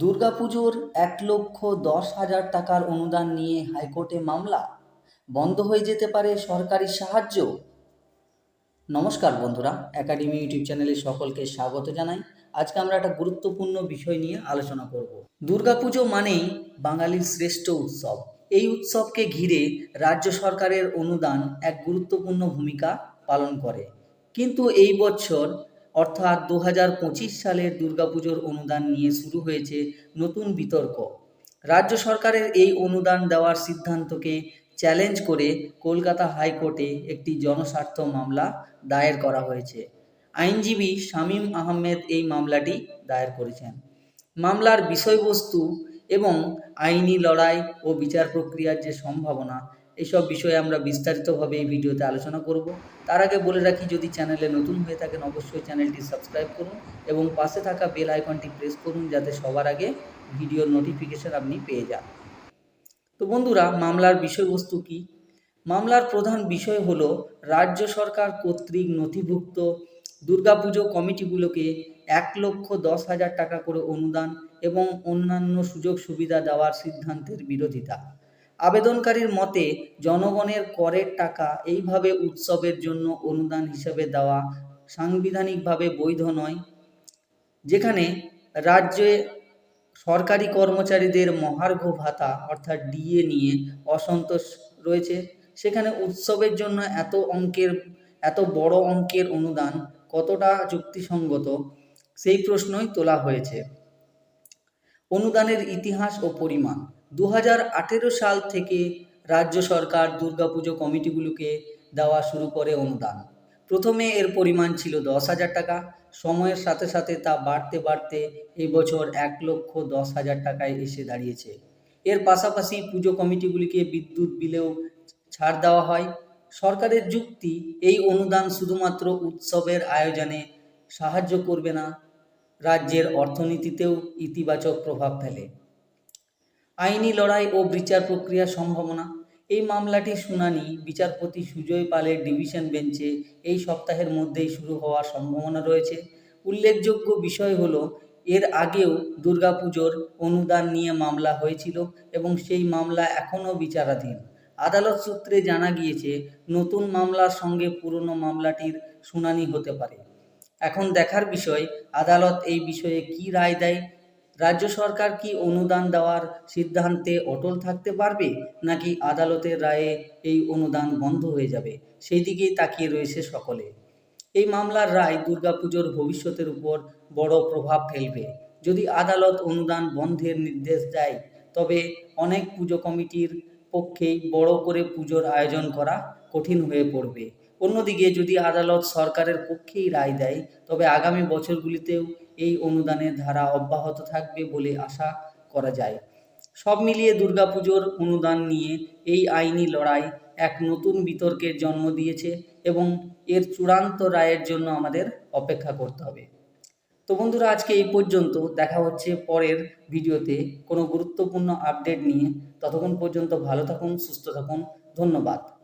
দুর্গাপুজোর এক লক্ষ দশ হাজার টাকার অনুদান নিয়ে হাইকোর্টে মামলা। বন্ধ হয়ে যেতে পারে সরকারি সাহায্য। নমস্কার বন্ধুরা একাডেমি ইউটিউব চ্যানেলে সকলকে স্বাগত জানাই। আজকে আমরা একটা গুরুত্বপূর্ণ বিষয় নিয়ে আলোচনা করব। দুর্গাপুজো মানেই বাঙালির শ্রেষ্ঠ উৎসব। এই উৎসবকে ঘিরে রাজ্য সরকারের অনুদান এক গুরুত্বপূর্ণ ভূমিকা পালন করে। কিন্তু এই বছর অর্থাৎ দু হাজার পঁচিশ সালের দুর্গাপুজোর অনুদান নিয়ে শুরু হয়েছে নতুন বিতর্ক। রাজ্য সরকারের এই অনুদান দেওয়ার সিদ্ধান্তকে চ্যালেঞ্জ করে কলকাতা হাইকোর্টে একটি জনস্বার্থ মামলা দায়ের করা হয়েছে। আইনজীবী শামীম আহমেদ এই মামলাটি দায়ের করেছেন। মামলার বিষয়বস্তু এবং আইনি লড়াই ও বিচার প্রক্রিয়ার যে সম্ভাবনা এইসব বিষয়ে আমরা বিস্তারিতভাবে এই ভিডিওতে আলোচনা করব। তার আগে বলে রাখি, যদি চ্যানেলে নতুন হয়ে থাকেন, অবশ্যই চ্যানেলটি সাবস্ক্রাইব করুন এবং পাশে থাকা বেল আইকনটি প্রেস করুন যাতে সবার আগে ভিডিওর নোটিফিকেশন আপনি পেয়ে যান। তো বন্ধুরা, মামলার বিষয়বস্তু কি? মামলার প্রধান বিষয় হলো, রাজ্য সরকার কর্তৃক নথিভুক্ত দুর্গাপুজো কমিটিগুলোকে এক লক্ষ দশ হাজার টাকা করে অনুদান এবং অন্যান্য সুযোগ সুবিধা দেওয়ার সিদ্ধান্তের বিরোধিতা। আবেদনকারীর মতে, জনগণের করের টাকা এইভাবে উৎসবের জন্য অনুদান হিসেবে দেওয়া সাংবিধানিকভাবে বৈধ নয়, যেখানে রাজ্যে সরকারি কর্মচারীদের মহার্ঘ ভাতা অর্থাৎ ডিএ নিয়ে অসন্তোষ রয়েছে। সেখানে উৎসবের জন্য এত অঙ্কের, এত বড় অঙ্কের অনুদান কতটা যুক্তিসঙ্গত, সেই প্রশ্নই তোলা হয়েছে। অনুদানের ইতিহাস ও পরিমাণ দু হাজার আঠেরো সাল থেকে রাজ্য সরকার দুর্গাপুজো কমিটিগুলোকে দেওয়া শুরু করে অনুদান। প্রথমে এর পরিমাণ ছিল দশ হাজার টাকা। সময়ের সাথে সাথে তা বাড়তে বাড়তে এই বছর এক লক্ষ দশ হাজার টাকায় এসে দাঁড়িয়েছে। এর পাশাপাশি পুজো কমিটিগুলিকে বিদ্যুৎ বিলেও ছাড় দেওয়া হয়। সরকারের যুক্তি, এই অনুদান শুধুমাত্র উৎসবের আয়োজনে সাহায্য করবে না, রাজ্যের অর্থনীতিতেও ইতিবাচক প্রভাব ফেলে। আইনি লড়াই ও বিচার প্রক্রিয়ার সম্ভাবনা। এই মামলাটির শুনানি বিচারপতি সুজয় পালের ডিভিশন বেঞ্চে এই সপ্তাহের মধ্যেই শুরু হওয়ার সম্ভাবনা রয়েছে। উল্লেখযোগ্য বিষয় হলো, এর আগেও দুর্গাপুজোর অনুদান নিয়ে মামলা হয়েছিল এবং সেই মামলা এখনও বিচারাধীন। আদালত সূত্রে জানা গিয়েছে, নতুন মামলার সঙ্গে পুরনো মামলাটির শুনানি হতে পারে। এখন দেখার বিষয়, আদালত এই বিষয়ে কি রায় দেয় রাজ্য সরকার কি অনুদান দেওয়ার সিদ্ধান্তে অটল থাকতে পারবে, নাকি আদালতের রায়ে এই অনুদান বন্ধ হয়ে যাবে? সেই দিকেই তাকিয়ে রয়েছে সকলে। এই মামলার রায় দুর্গাপুজোর ভবিষ্যতের উপর বড় প্রভাব ফেলবে। যদি আদালত অনুদান বন্ধের নির্দেশ দেয়, তবে অনেক পুজো কমিটির পক্ষেই বড় করে পুজোর আয়োজন করা কঠিন হয়ে পড়বে। অন্যদিকে যদি আদালত সরকারের পক্ষেই রায় দেয়, তবে আগামী বছরগুলিতেও এই অনুদানের ধারা অব্যাহত থাকবে বলে আশা করা যায়। সব মিলিয়ে দুর্গাপুজোর অনুদান নিয়ে এই আইনি লড়াই এক নতুন বিতর্কের জন্ম দিয়েছে এবং এর চূড়ান্ত রায়ের জন্য আমাদের অপেক্ষা করতে হবে। তো বন্ধুরা, আজকে এই পর্যন্ত। দেখা হচ্ছে পরের ভিডিওতে। কোনো গুরুত্বপূর্ণ আপডেট নিয়ে ততক্ষণ পর্যন্ত ভালো থাকুন, সুস্থ থাকুন। ধন্যবাদ।